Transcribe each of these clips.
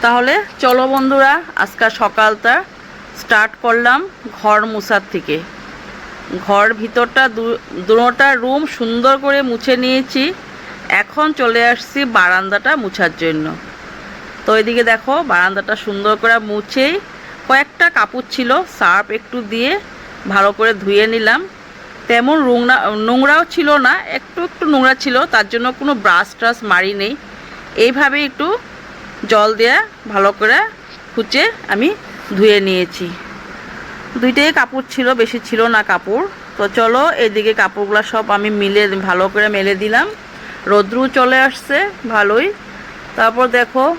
তাহলে চলো বন্ধুরা আজকাল সকালটা স্টার্ট করলাম ঘর মুছার থেকে। ঘর ভিতরটা দু- দুটোটা রুম সুন্দর করে মুছে নিয়েছি। এখন চলে আসছি বারান্দাটা মুছার জন্য। তো এদিকে দেখো, বারান্দাটা সুন্দর করে মুছেই কয়েকটা কাপড় ছিল, সার্ফ একটু দিয়ে ভালো করে ধুয়ে নিলাম। তেমন নোংরা নোংরাও ছিল না, একটু একটু নোংরা ছিল, তার জন্য কোনো ব্রাশ ট্রাশ মারি নেই। এইভাবে একটু জল দিয়ে ভালো করে খুঁচে আমি ধুয়ে নিয়েছি। দুইটাই কাপড় ছিল, বেশি ছিল না কাপড়। তো চলো এদিকে কাপড়গুলো সব আমি মিলে, ভালো করে মেলে দিলাম। রোদ্রু চলে আসছে, ভালোই। তারপর দেখো,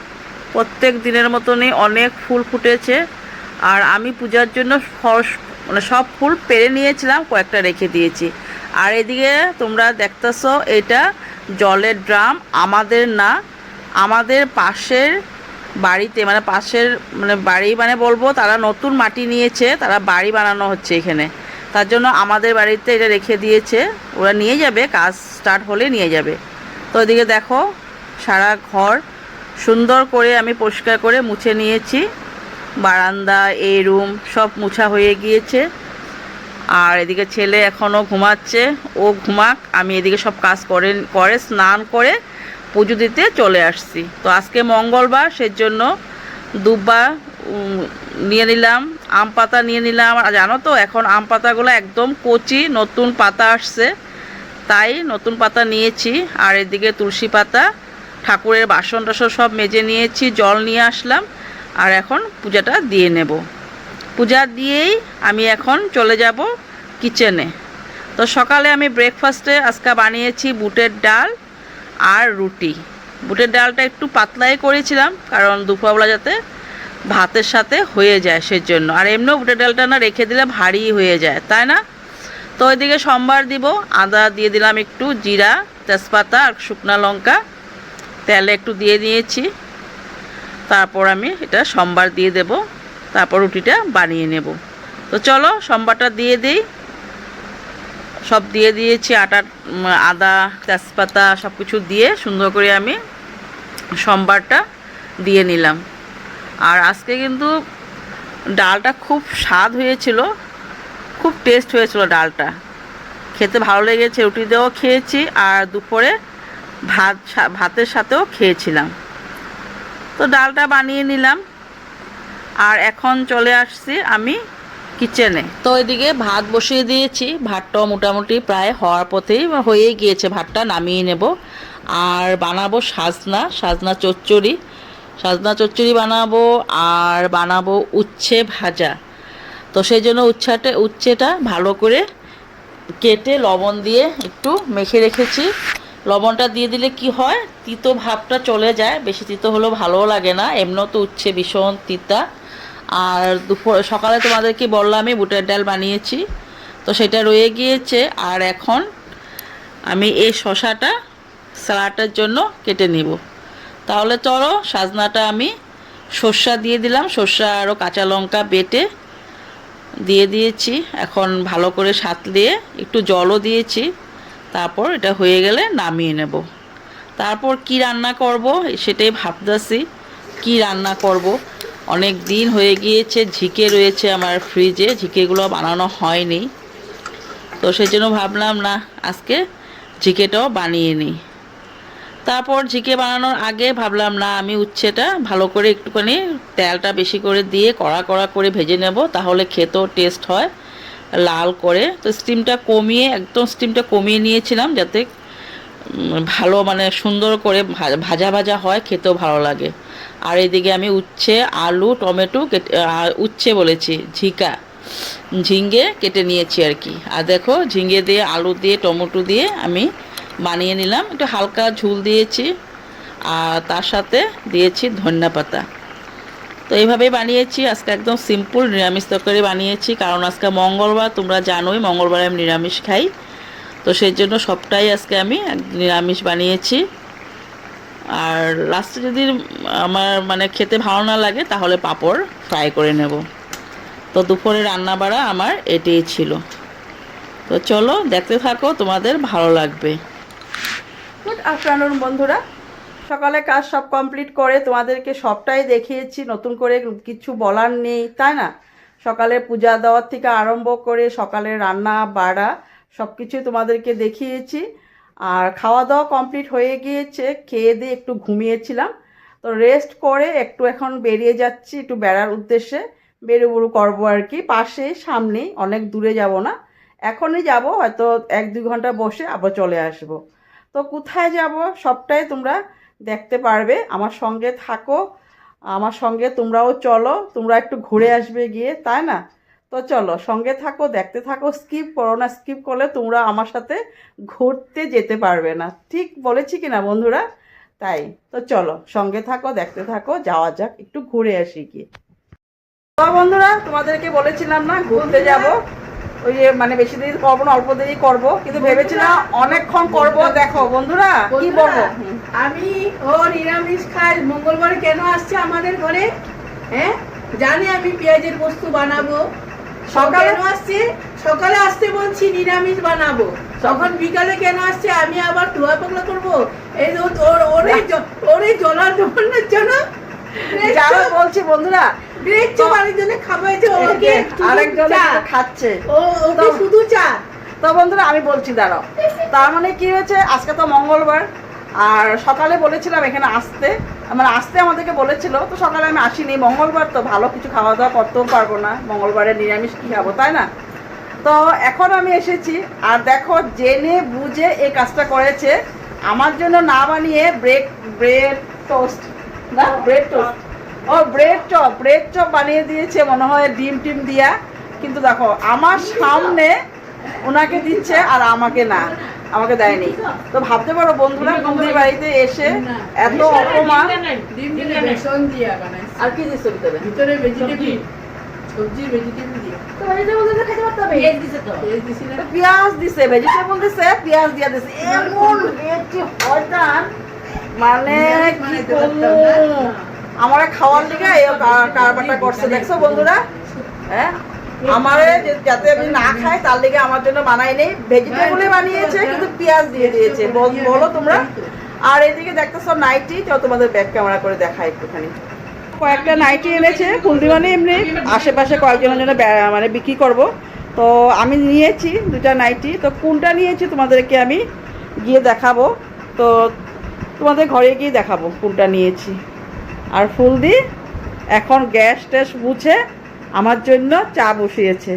প্রত্যেক দিনের মতনই অনেক ফুল ফুটেছে। আর আমি পূজার জন্য ফস- মানে সব ফুল পেরে নিয়েছিলাম, কয়েকটা রেখে দিয়েছি। আর এদিকে তোমরা দেখতেছো, এটা জলের ড্রাম, আমাদের না আমাদের পাশের বাড়িতে মানে পাশের মানে বাড়ি মানে বলব তারা নতুন মাটি নিয়েছে, তারা বাড়ি বানানো হচ্ছে এখানে। তার জন্য আমাদের বাড়িতে এটা রেখে দিয়েছে। ওরা নিয়ে যাবে, কাজ স্টার্ট হলে নিয়ে যাবে। তো ওইদিকে দেখো, সারা ঘর সুন্দর করে আমি পরিষ্কার করে মুছে নিয়েছি। বারান্দা, এই রুম সব মুছা হয়ে গিয়েছে। আর এদিকে ছেলে এখনও ঘুমাচ্ছে, ও ঘুমাক, আমি এদিকে সব কাজ করে করে, স্নান করে পুজো দিতে চলে আসছি। তো আজকে মঙ্গলবার, সেজন্য দুব্বা নিয়ে নিলাম, আম পাতা নিয়ে নিলাম। আর জানো তো, এখন আম পাতাগুলো একদম কচি, নতুন পাতা আসছে। তাই নতুন পাতা নিয়েছি। আর এদিকে তুলসী পাতা, ঠাকুরের বাসন টাসন সব মেজে নিয়েছি, জল নিয়ে আসলাম। আর এখন পূজাটা দিয়ে নেব। পূজা দিয়েই আমি এখন চলে যাব কিচেনে। তো সকালে আমি ব্রেকফাস্টে আজকে বানিয়েছি বুটের ডাল। আর রুটি। বুটের ডালটা একটু পাতলাই করেছিলাম, কারণ দুপুরবেলা যাতে ভাতের সাথে হয়ে যায় সেজন্য। আর এমনিও বুটের ডালটা না রেখে দিলে ভারী হয়ে যায়, তাই না? তো ওইদিকে সোমবার দিব, আদা দিয়ে দিলাম একটু জিরা, তেজপাতা আর শুকনা লঙ্কা। তেলে একটু দিয়ে দিয়েছি। তারপর আমি এটা সোমবার দিয়ে দেব, তারপর রুটিটা বানিয়ে নেব। তো চলো, সোমবারটা দিয়ে দিই। সব দিয়ে দিয়েছি, আটা আদা, তেজপাতা সব কিছু দিয়ে সুন্দর করে আমি সোমবারটা দিয়ে নিলাম। আর আজকে কিন্তু ডালটা খুব স্বাদ হয়েছিল, খুব টেস্ট হয়েছিল ডালটা। খেতে ভালো লেগেছে, রুটি দিয়েও খেয়েছি আর দুপুরে ভাত ভাতের সাথেও খেয়েছিলাম। তো ডালটা বানিয়ে নিলাম। আর এখন চলে আসছি আমি কিচেনে। তো এদিকে ভাত বসিয়ে দিয়েছি। ভাতটাও মোটামুটি প্রায় হওয়ার পথেই হয়েই গিয়েছে। ভাতটা নামিয়ে নেব। আর বানাবো সাজনা সাজনা চচ্চড়ি। সাজনা চচ্চড়ি বানাবো আর বানাবো উচ্ছে ভাজা। তো সেই জন্য উচ্ছাটা, উচ্ছেটা ভালো করে কেটে লবণ দিয়ে একটু মেখে রেখেছি। লবণটা দিয়ে দিলে কি হয়? তিতো ভাবটা চলে যায়। বেশি তিতো হলেও ভালোও লাগে না। এমনিও তো উচ্ছে ভীষণ তিতা। আর দুপুর, সকালে তোমাদেরকে বললামই বুটের ডাল বানিয়েছি। তো সেটা রয়ে গিয়েছে, আর এখন আমি এই শশাটা স্যালাডের জন্য কেটে নিব। তাহলে চলো, সাজনাটা আমি সর্ষা দিয়ে দিলাম। সর্ষা আরও কাঁচা লঙ্কা বেটে দিয়ে দিয়েছি। এখন ভালো করে সাতলিয়ে একটু জলও দিয়েছি। তারপর এটা হয়ে গেলে নামিয়ে নেব। তারপর কি রান্না করব সেটাই ভাবতেছি, কি রান্না করব। অনেক দিন হয়ে গিয়েছে, ঝিকে রয়েছে আমার ফ্রিজে ঝিকেগুলো বানানো হয়নি। তো সেজন্য ভাবলাম, না, আজকে ঝিকেটাও বানিয়ে নিই। তারপর ঝিকে বানানোর আগে ভাবলাম, না, আমি উচ্ছেটা ভালো করে একটুখানি তেলটা বেশি করে দিয়ে কড়া কড়া করে ভেজে নেব, তাহলে খেতেও টেস্ট হয়, লাল করে। তো স্টিমটা কমিয়ে, একদম স্টিমটা কমিয়ে নিয়েছিলাম, যাতে ভালো মানে সুন্দর করে ভাজা ভাজা হয়, খেতেও ভালো লাগে। আর এদিকে আমি উচ্ছে, আলু, টমেটো কেটে উচ্ছে বলেছি, ঝিকা। ঝিঙ্গে কেটে নিয়েছি আর কি। আর দেখো ঝিঙ্গে দিয়ে আলু দিয়ে, টমেটো দিয়ে আমি বানিয়ে নিলাম। একটু হালকা ঝুল দিয়েছি, আর তার সাথে দিয়েছি ধনিয়া পাতা। তো এইভাবেই বানিয়েছি। আজকে একদম সিম্পল নিরামিষ তরকারি বানিয়েছি। কারণ আজকে মঙ্গলবার, তোমরা জানোই, মঙ্গলবারে আমি নিরামিষ খাই। তো সেই জন্য সবটাই আজকে আমি নিরামিষ বানিয়েছি। আর লাস্টে যদি আমার মানে খেতে ভালো না লাগে, তাহলে পাঁপড় ফ্রাই করে নেব। তো দুপুরে রান্না বাড়া আমার এটাই ছিল। তো চলো দেখতে থাকো, তোমাদের ভালো লাগবে। গুড আফটারনুন বন্ধুরা। সকালে কাজ সব কমপ্লিট করে তোমাদেরকে সবটাই দেখিয়েছি, নতুন করে কিছু বলার নেই, তাই না? সকালে পূজা দেওয়ার থেকে আরম্ভ করে সকালে রান্না বাড়া সব কিছু তোমাদেরকে দেখিয়েছি। আর খাওয়া দাওয়া কমপ্লিট হয়ে গিয়েছে, খেয়ে দিয়ে একটু ঘুমিয়েছিলাম। তো রেস্ট করে একটু এখন বেরিয়ে যাচ্ছি একটু বেড়ার উদ্দেশ্যে। বেরোবুরু করব আর কি, পাশে, সামনেই, অনেক দূরে যাব না। এখনই যাব, হয়তো এক দুই ঘণ্টা বসে আবার চলে আসব। তো কোথায় যাব সবটাই তোমরা দেখতে পারবে। আমার সঙ্গে থাকো, আমার সঙ্গে তোমরাও চলো, তোমরা একটু ঘুরে আসবে গিয়ে, তাই না? তো চলো সঙ্গে থাকো দেখতে থাকো স্কিপ করো না স্কিপ করলে তোমরা আমার সাথে ঘুরতে যেতে পারবে না। ঠিক বলেছি কি না বন্ধুরা? তাই তো চলো সঙ্গে থাকো দেখতে থাকো যাওয়া যাক একটু ঘুরে আসি গিয়ে। তো বন্ধুরা তোমাদেরকে বলেছিলাম না ঘুরতে যাব। ওই যে মানে বেশি দেরি করব না অল্প দেরি করব কিন্তু ভেবেছিলাম অনেকক্ষণ করব দেখো বন্ধুরা কি বলব? আমি ও নিরামিষ খাই মঙ্গলবার কেন আসছে আমাদের ঘরে? হ্যাঁ? জানি আমি পেঁয়াজের বস্তু বানাবো। সকালে- আসছে সকালে আসতে বলছি নিরামিষ বানাবো। তখন বিকালে কেন আসছে? আমি আবার ধোয়া পাকলা করব? এই ওর- ওর জলার জমানোর জন্য যারা বলছি বন্ধুরা দেখছ বাড়ির জন্য যে ওকে আরেকজন খাচ্ছে। ও ওকে তো- শুধু চা? তো বন্ধুরা আমি বলছি দাঁড়াও। তার মানে কি হয়েছে? আজকে তো মঙ্গলবার আর সকালে বলেছিলাম এখানে আসতে। মানে আসতে আমাদেরকে বলেছিল, তো সকালে আমি আসিনি। মঙ্গলবার তো ভালো কিছু খাওয়া দাওয়া করতেও পারব না। মঙ্গলবারে নিরামিষ কী খাব, তাই না? তো এখন আমি এসেছি, আর দেখো, জেনে বুঝে এই কাজটা করেছে। আমার জন্য না বানিয়ে ব্রেড ব্রেড টোস্ট, না? Bread toast. ও, ব্রেড চপ ব্রেড চপ বানিয়ে দিয়েছে, মনে হয় ডিম টিম দিয়া। কিন্তু দেখো, আমার সামনে ওনাকে দিচ্ছে আর আমাকে না। আমাকে দেয়নি। তো ভাবতে পারো বন্ধুরা বন্ধুর বাড়িতে এসে এত অপমান। আর কি ভিতরে? ভিতরে ভেজিটেবল সবজি। ভেজিটেবল দিয়ে। পেঁয়াজ দিছি পেঁয়াজ দিছে ভেজিটেবল দিছে পেঁয়াজ দিয়া দিছে। এমন হয়তান। মানে কি আমার খাওয়ার লিগে কারবারটা করছে। দেখছ বন্ধুরা? হ্যাঁ? আমারে যাতে আমি না খাই, তার লিগে আমার জন্য বানাই নেই। ভেজিটেবলে বানিয়েছে, কিন্তু পেঁয়াজ দিয়ে দিয়েছে। বল- তোমরা। আর এদিকে দেখতেছো নাইটি তো তোমাদের ব্যাক ক্যামেরা করে দেখাই একটুখানি। কয়েকটা নাইটি এনেছে ফুলদি মানে এমনি। আশেপাশে কয়েকজনের জন্য মানে বিক্রি করব। তো আমি নিয়েছি দুটা নাইটি। তো কোনটা নিয়েছি তোমাদেরকে আমি গিয়ে দেখাবো। তো তোমাদের ঘরে গিয়ে দেখাবো কোনটা নিয়েছি। আর ফুলদি, এখন গ্যাস ট্যাস মুছে আমার জন্য চা বসিয়েছে।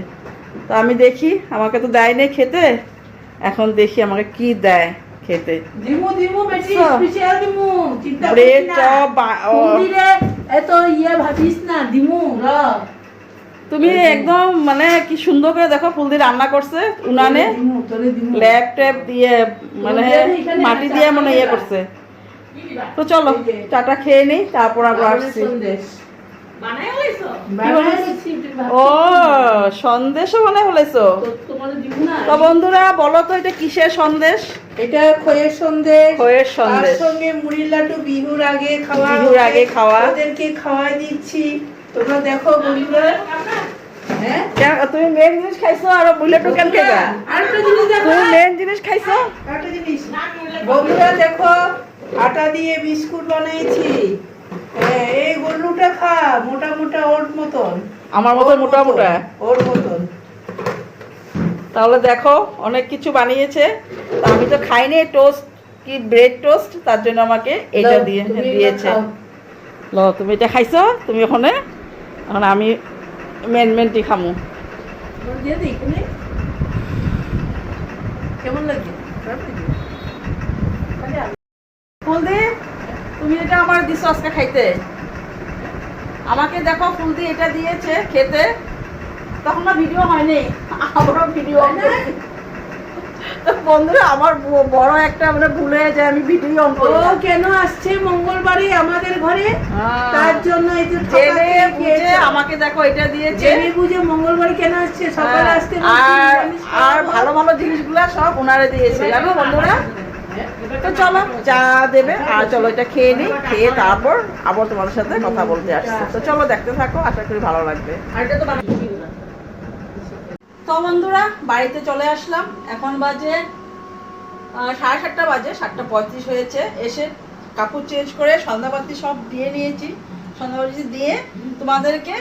তো আমি দেখি আমাকে তো দেয়নি খেতে। এখন দেখি আমাকে কি দেয় খেতে। আচ্ছা। ব্রেড চপ এত ইয়ে ভাবিস না দিমু র তুমি একদম মানে কি সুন্দর করে দেখো ফুল দিয়ে রান্না করছে উনানে। ল্যাব ট্যাব দিয়ে মানে মাটি দিয়ে মানে ইয়ে করছে। তো চলো চাটা খেয়ে নিই তারপর আবার আসছি। ও সন্দেশও বানাই ফেলেছো তোমার দিমু না তো বন্ধুরা বলো তো এটা কিসের সন্দেশ? এটা খয়ের সন্দেশ। খয়ের সন্দেশ। সঙ্গে মুড়ির লাড্ডু বিহুর আগে খাওয়া। বিহুর আগে খাওয়া। ওদেরকে খাওয়াই দিচ্ছি। তোমরা দেখো বন্ধুরা। হ্যাঁ? তুমি মেন জিনিস খাইছো আর বুলেটও কেন খেবা জিনিস তুমি মেন জিনিস খাইছো? বন্ধুরা দেখো আটা দিয়ে বিস্কুট বানিয়েছি হ্যাঁ, এই গল্লুটা খা মোটা মোটা ওর মতন। আমার মতো মোটা মোটা? ওর মতন। তাহলে দেখো অনেক কিছু বানিয়েছে। তা আমি তো খাইনি টোস্ট কি ব্রেড টোস্ট তার জন্য আমাকে এটা দিয়ে দিয়েছে। ল তুমি এটা খাইছো? তুমি ওখানে? এখন আমি মেন মেনটি খামু। কেমন লাগে? তুমি এটা আমার দিছো আজকে খাইতে। আমাকে দেখো ফুলদি এটা দিয়েছে খেতে। তখন না ভিডিও হয়নি আমারও ভিডিও তো বন্ধুরা আমার বড় একটা মানে ভুলে যায় আমি ভিডিও অন ও কেন আসছে মঙ্গলবারে আমাদের ঘরে? হ্যাঁ। তার জন্য এই যে জেনে বুঝে আমাকে দেখো এটা দিয়েছে। জেনে বুঝে মঙ্গলবারে কেন আসছে? সকালে হ্যাঁ, আসতে আর আর। ভালো ভালো জিনিসগুলো সব ওনারে দিয়েছে। জানো বন্ধুরা? তো চলো চা দেবে, আর চলো এটা খেয়ে নিই, খেয়ে তারপর আবার তোমাদের সাথে কথা বলতে আসছে। তো চলো, দেখতে থাকো, আশা করি ভালো লাগবে। তো বন্ধুরা, বাড়িতে চলে আসলাম। এখন বাজে সাড়ে সাতটা বাজে, সাতটা পঁয়ত্রিশ হয়েছে। এসে কাপড় চেঞ্জ করে সন্ধ্যাবাতি সব দিয়ে নিয়েছি। সন্ধ্যাবাতি দিয়ে তোমাদেরকে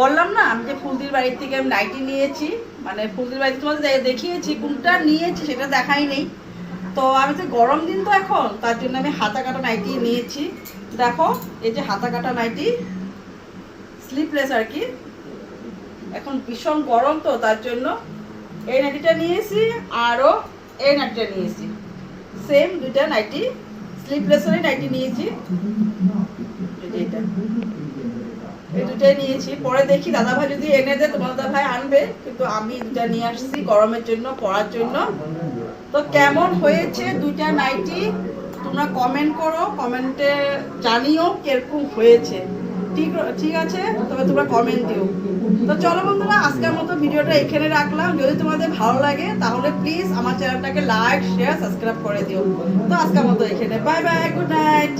বললাম না, আমি যে ফুলদির বাড়ির থেকে আমি নাইটি নিয়েছি। মানে ফুলদির বাড়িতে তোমাদের দেখিয়েছি, কোনটা নিয়েছি সেটা দেখাই নেই। তো আমি তো গরম দিন তো এখন, তার জন্য আমি হাতা কাটা নাইটি নিয়েছি। দেখো, এই যে হাতা কাটা নাইটি স্লিপলেস আর কি। এখন ভীষণ গরম তো, তার জন্য এই নাইটিটা নিয়েছি, আরও এই নাইটিটা নিয়েছি। সেম দুইটা নাইটি স্লিপলেসেরই নাইটি নিয়েছি। এটা। এই দুটাই নিয়েছি। পরে দেখি দাদা ভাই যদি এনে দেয়, তোমার দাদা ভাই আনবে। কিন্তু আমি দুটা নিয়ে আসছি গরমের জন্য পরার জন্য। তো কেমন হয়েছে দুইটা নাইটি? তোমরা কমেন্ট করো কমেন্টে জানিও কীরকম হয়েছে। ঠিক ঠিক আছে? তবে তোমরা কমেন্ট দিও। তো চলো বন্ধুরা, আজকের মতো ভিডিওটা এখানে রাখলাম। যদি তোমাদের ভালো লাগে, তাহলে প্লিজ আমার চ্যানেলটাকে লাইক শেয়ার সাবস্ক্রাইব করে দিও। তো আজকের মতো এখানে। Bye bye good night